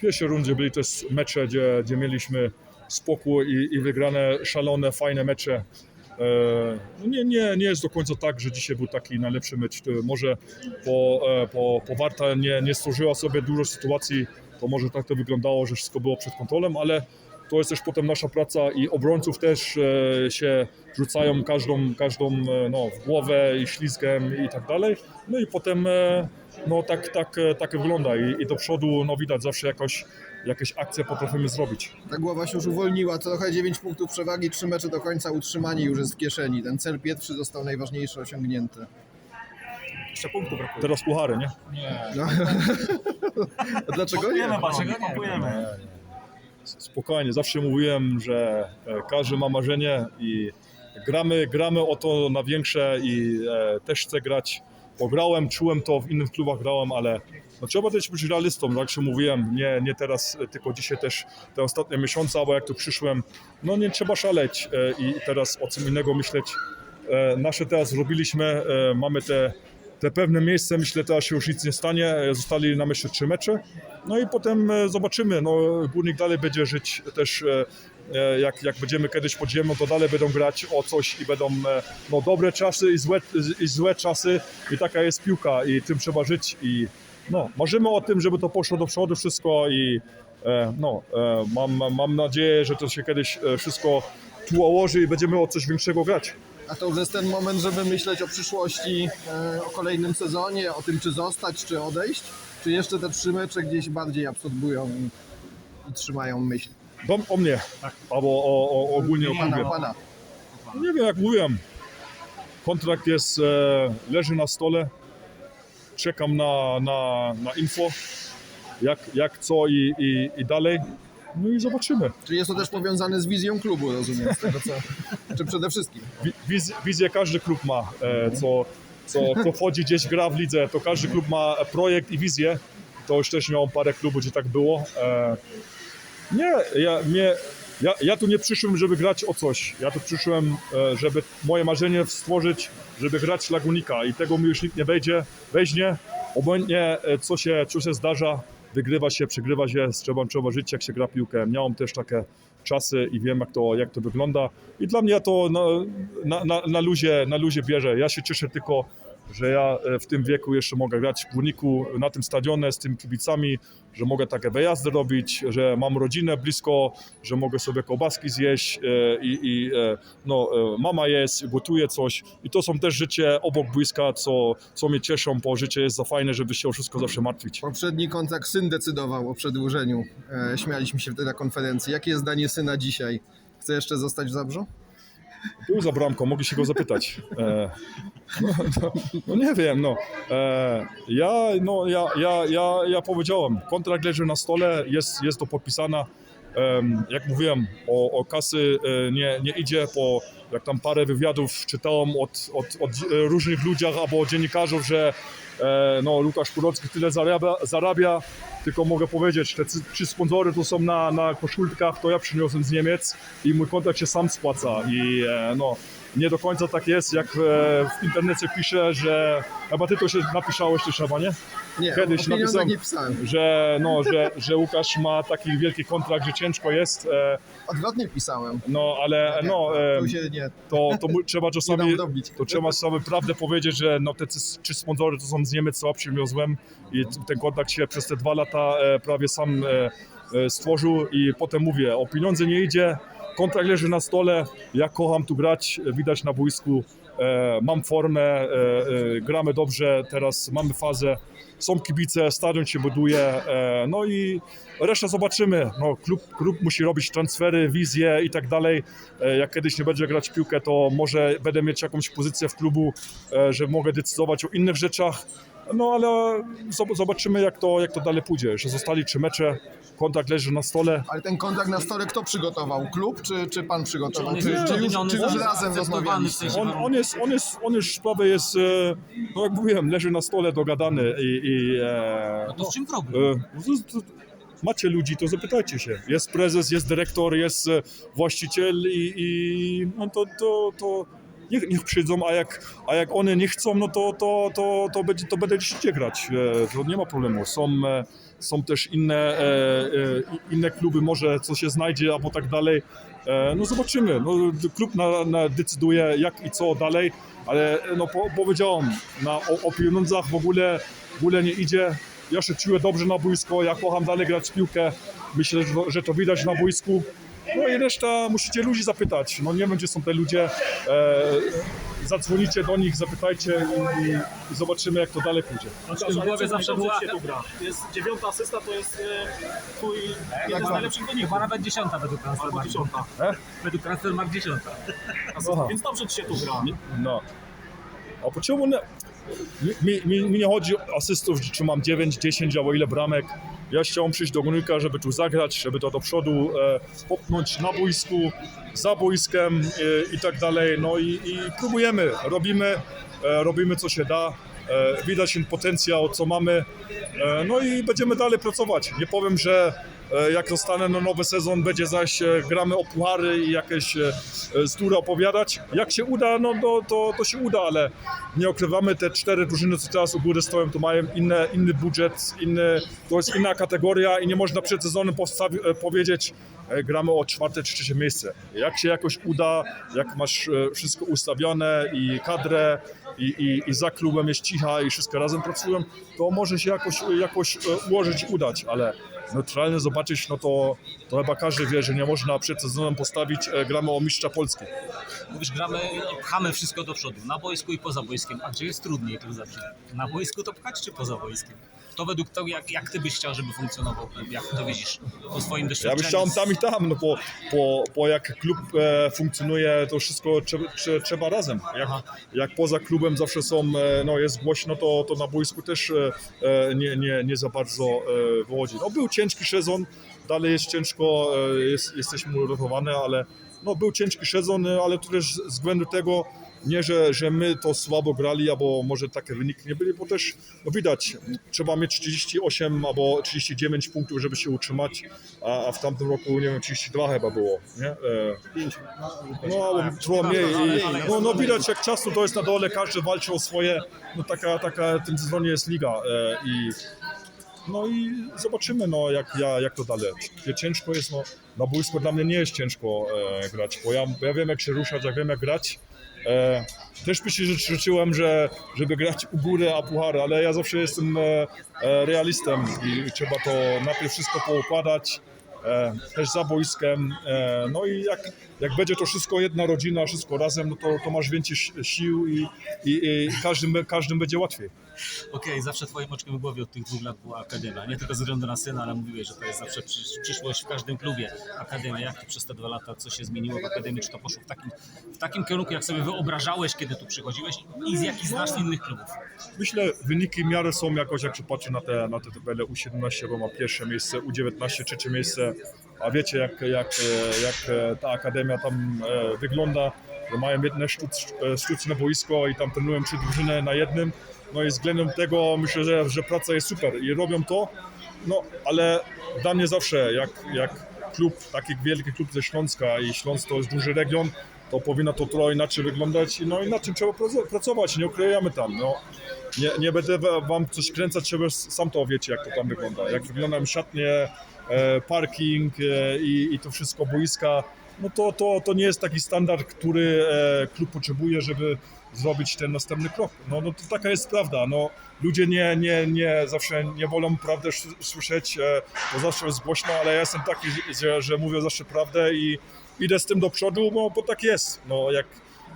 Pierwszej rundzie byli też mecze, gdzie, gdzie mieliśmy spokój i, i wygrane szalone, fajne mecze. E, no nie, nie, nie jest do końca tak, że dzisiaj był taki najlepszy mecz. Może po, e, po, po Warta nie, nie stworzyła sobie dużo sytuacji, to może tak to wyglądało, że wszystko było przed kontrolą, ale to jest też potem nasza praca i obrońców też e, się rzucają każdą, każdą no, w głowę i ślizgiem i tak dalej. No i potem no, tak, tak, e, tak wygląda I, i do przodu no, widać zawsze jakoś, jakieś akcje potrafimy zrobić. Ta głowa się już uwolniła, trochę 9 punktów przewagi, 3 mecze do końca, utrzymanie już jest w kieszeni. Ten cel pierwszy został najważniejszy osiągnięty. Jeszcze punktu brakuje. Teraz puchary, nie? No. A dlaczego nie? Pompujemy balony, pompujemy. Spokojnie, zawsze mówiłem, że e, każdy ma marzenie i gramy, gramy o to na większe i e, też chcę grać. Pograłem, czułem to, w innych klubach grałem, ale no, trzeba też być realistą, tak jak mówiłem, nie, nie teraz, e, tylko dzisiaj też te ostatnie miesiące, albo jak tu przyszłem, no nie trzeba szaleć e, i teraz o czym innego myśleć. E, nasze teraz zrobiliśmy, mamy te, te pewne miejsce, myślę teraz się już nic nie stanie, zostali nam jeszcze trzy mecze, no i potem zobaczymy, no Górnik dalej będzie żyć też, jak, jak będziemy kiedyś pod ziemią, to dalej będą grać o coś i będą e, no, dobre czasy i złe, i złe czasy i taka jest piłka i tym trzeba żyć i no, marzymy o tym, żeby to poszło do przodu wszystko i e, no, e, mam, mam nadzieję, że to się kiedyś e, wszystko tu ułoży i będziemy o coś większego grać. A to już jest ten moment, żeby myśleć o przyszłości, e, o kolejnym sezonie, o tym czy zostać, czy odejść? Czy jeszcze te trzy mecze gdzieś bardziej absorbują i trzymają myśl? Dom o mnie, albo o, o, ogólnie o klubie. Pana, pana. Nie wiem, jak mówiłem, kontrakt jest, e, leży na stole, czekam na, na, na info, jak, jak co i, i, i dalej, no i zobaczymy. Czy jest to też powiązane z wizją klubu, rozumiem, z tego co... Czy przede wszystkim? Wi- Wiz, wizję każdy klub ma, e, co, co, co wchodzi gdzieś, gra w lidze, to każdy klub ma projekt i wizję, to już też miałem parę klubów, gdzie tak było. E, nie, ja, mnie, ja, ja tu nie przyszłem, żeby grać o coś. Ja tu przyszłem, e, żeby moje marzenie stworzyć, żeby grać Lagunika i tego mi już nikt nie wejdzie, weźmie. Obojętnie e, co się, co się zdarza, wygrywa się, przegrywa się, trzeba, trzeba żyć jak się gra piłkę. Miałem też takie czasy i wiem jak to, jak to wygląda i dla mnie to na, na, na, na, luzie, na luzie bierze. Ja się cieszę tylko, że ja e, w tym wieku jeszcze mogę grać w Górniku na tym stadionie z tym kibicami, że mogę takie wyjazdy robić, że mam rodzinę blisko, że mogę sobie kołabaski zjeść e, i, i e, no, mama jest, gotuje coś i to są też życie obok boiska, co, co mnie cieszą, bo życie jest za fajne, żeby się o wszystko zawsze martwić. Poprzedni kontrakt syn decydował o przedłużeniu. Śmialiśmy się wtedy na konferencji. Jakie jest zdanie syna dzisiaj? Chce jeszcze zostać w Zabrzu? Był za bramką, mogli się go zapytać. E, no, no, no nie wiem, no. E, ja, no ja, ja, ja, ja powiedziałem, kontrakt leży na stole, jest, jest to podpisana. Jak mówiłem, o, o kasy e, nie, nie idzie, bo jak tam parę wywiadów czytałem od, od, od e, różnych ludziach albo od dziennikarzy, że e, no, Łukasz Kurocki tyle zarabia, zarabia, tylko mogę powiedzieć, te trzy sponsory to są na, na koszulkach, to ja przyniosłem z Niemiec i mój kontrakt się sam spłaca i no, nie do końca tak jest, jak e, w internecie pisze, że, chyba ty to się napisałeś też chyba, nie? Nie, Kiedyś napisałem- nie pisałem. Że, no, że, że Łukasz ma taki wielki kontrakt, że ciężko jest, e, Odwrotnie pisałem. no ale no, e, Tu się nie, to, to mu- trzeba czasami to trzeba sobie prawdę powiedzieć, że no te trzy sponsory to są z Niemiec, co przywiozłem i ten kontakt się przez te dwa lata e, prawie sam e, e, stworzył i potem mówię, o pieniądze nie idzie, kontrakt leży na stole, ja kocham tu grać, widać na boisku, e, mam formę, e, e, gramy dobrze, teraz mamy fazę, są kibice, stadion się buduje, no i resztę zobaczymy. No, klub, klub musi robić transfery, wizje i tak dalej. Jak kiedyś nie będzie grać piłkę, to może będę mieć jakąś pozycję w klubu, że mogę decydować o innych rzeczach. No ale zob- zobaczymy, jak to, jak to dalej pójdzie. Że zostali trzy mecze, kontakt leży na stole. Ale ten kontrakt na stole kto przygotował? Klub czy, czy pan przygotował? Czy Czy, on jest czy, już, czy już razem rozmawialiście? On, on, jest, on, jest, on już sprawy jest, e, no jak mówiłem, leży na stole dogadany i, i e, No to z czym problem? E, no Macie ludzi, to zapytajcie się. Jest prezes, jest dyrektor, jest właściciel i, i no to, to, to niech, niech przyjdą, a jak, a jak one nie chcą, no to, to, to, to, będzie, to będę grać. E, To nie ma problemu. Są, e, są też inne, e, inne kluby, może co się znajdzie, albo tak dalej. No zobaczymy. No, klub na, na decyduje jak i co dalej, ale no, po, powiedziałem, na, o, o pieniądzach w ogóle, w ogóle nie idzie. Ja się czuję dobrze na boisko, ja kocham dalej grać w piłkę. Myślę, że to widać na boisku. No i reszta musicie ludzi zapytać. No nie wiem, gdzie są te ludzie. E, zadzwonicie do nich, zapytajcie i, i zobaczymy, jak to dalej pójdzie. Znaczy, w głowie zawsze była... się tu gra. Jest dziewiąta asysta, to jest e, twój jeden z najlepszych wyników. Chyba nawet dziesiąta według Albo Transfermarkt. dziesiąta. Według Transfermarkt dziesiąta. Aha. Więc dobrze ci się tu gra. No. A po czemu nie? Mi, mi, mi nie chodzi o asystów, czy mam 9, 10 albo ile bramek. Ja chciałem przyjść do Górnika, żeby tu zagrać, żeby to do przodu e, popchnąć na boisku, za boiskiem e, i tak dalej. No i, i próbujemy, robimy, e, robimy co się da. E, widać ten potencjał, co mamy. E, no i będziemy dalej pracować. Nie powiem, że jak zostanę na nowy sezon, będzie zaś e, gramy o puchary i jakieś e, e, opowiadać. Jak się uda, no to, to, to się uda, ale nie okrywamy te cztery drużyny, co teraz u góry stoją, to mają inne, inny budżet, inny, to jest inna kategoria i nie można przed sezonem e, powiedzieć, e, gramy o czwarte czy trzecie miejsce. Jak się jakoś uda, jak masz e, wszystko ustawione i kadrę i, i, i za klubem jest cicha i wszystko razem pracują, to może się jakoś, jakoś e, ułożyć i udać, ale neutralnie zobaczyć, no to, to chyba każdy wie, że nie można przed sezonem postawić, e, gramy o mistrza Polski. Mówisz, gramy, pchamy wszystko do przodu, na boisku i poza boiskiem. A gdzie jest trudniej tu zawsze? Na boisku to pchać czy poza boiskiem? To według tego, jak, jak ty byś chciał, żeby funkcjonował jak to widzisz po swoim Ja doświadczeniu? bym chciał tam i tam, no bo po, po jak klub e, funkcjonuje, to wszystko trzeba, trze, trzeba razem. Jak, jak poza klubem zawsze są, e, no jest głośno, to, to na boisku też e, e, nie, nie, nie za bardzo e, wychodzi. No był ciężki sezon, dalej jest ciężko, e, jest, jesteśmy uratowani, ale no był ciężki sezon, e, ale to też z względu tego, nie, że, że my to słabo grali, albo może takie wyniki nie byli, bo też no widać, trzeba mieć 38 albo 39 punktów, żeby się utrzymać, a, a w tamtym roku, nie wiem, 32 chyba było, nie? E, no, albo trochę mniej. I, no, no widać, jak czasu to jest na dole, każdy walczy o swoje, no taka, taka w tym sezonie jest liga e, i no i zobaczymy, no, jak, ja, jak to dalej. Ciężko jest, no, na boisku dla mnie nie jest ciężko e, grać, bo ja, ja wiem, jak się ruszać, jak wiem, jak grać. E, też by się życzy- życzyłem, że, żeby grać u góry, a puchary, ale ja zawsze jestem e, e, realistem i trzeba to najpierw wszystko poukładać, też za boiskiem. E, no i jak, jak będzie to wszystko jedna rodzina, wszystko razem, no to, to masz więcej si- sił i, i, i każdym, każdym będzie łatwiej. Okej, zawsze twoim oczkiem w głowie od tych dwóch lat była Akademia. Nie tylko ze względu na syna, ale mówiłeś, że to jest zawsze przysz- przyszłość w każdym klubie. Akademia, jak to przez te dwa lata, co się zmieniło w Akademii? Czy to poszło w takim, w takim kierunku, jak sobie wyobrażałeś, kiedy tu przychodziłeś i z jakich znasz innych klubów? Myślę, wyniki w miarę są jakoś, jak się patrzy na te, na te tabele U17, bo ma pierwsze miejsce, U19 trzecie miejsce, a wiecie jak, jak, jak e, ta akademia tam e, wygląda, że mają jedne e, sztuczne boisko i tam trenują trzy drużyny na jednym, no i względem tego myślę, że, że praca jest super. I robią to, no ale dla mnie zawsze jak, jak klub, taki wielki klub ze Śląska i Śląsk to jest duży region, to powinno to trochę inaczej wyglądać, no i nad czym trzeba praco- pracować, nie ukrywamy tam, no. Nie, nie będę wa- wam coś kręcać, trzeba sam to wiecie, jak to tam wygląda. Jak wyglądają szatnie, parking e, i, i to wszystko, boiska, no to, to, to nie jest taki standard, który e, klub potrzebuje, żeby zrobić ten następny krok. No, no to taka jest prawda. No, ludzie nie, nie, nie zawsze nie wolą prawdę sz- słyszeć, e, bo zawsze jest głośno, ale ja jestem taki, że, że mówię zawsze prawdę i idę z tym do przodu, bo tak jest. No, jak,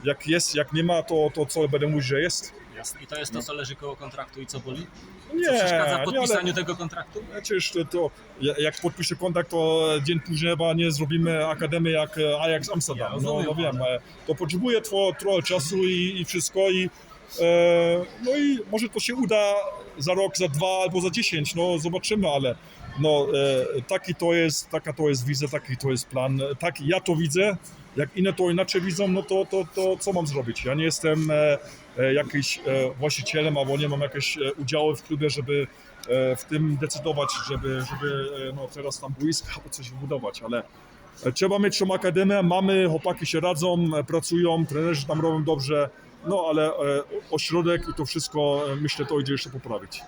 jak jest, jak nie ma, to, to co będę mówić, że jest? Jasne. I to jest to, co leży koło kontraktu i co boli? Nie, Co przeszkadza w nie, ale- podpisaniu tego kontraktu? Przecież to, to ja- jak podpiszę kontakt, to dzień później chyba nie zrobimy akademię jak e, Ajax Amsterdam. Ja no, rozumiem, no wiem, e, to potrzebuje tro, trochę czasu i, i wszystko i e, no i może to się uda za rok, za dwa albo za dziesięć, no zobaczymy, ale no e, taki to jest, taka to jest wizja, taki to jest plan, tak ja to widzę, jak inne to inaczej widzą, no to, to, to co mam zrobić? Ja nie jestem e, e, jakiś e, właścicielem albo nie mam jakieś udziały w klubie, żeby w tym decydować, żeby, żeby no, teraz tam boiska albo coś wybudować, ale Trzeba mieć tą akademię, mamy, chłopaki się radzą, pracują, trenerzy tam robią dobrze, no ale ośrodek i to wszystko, myślę, to idzie jeszcze poprawić.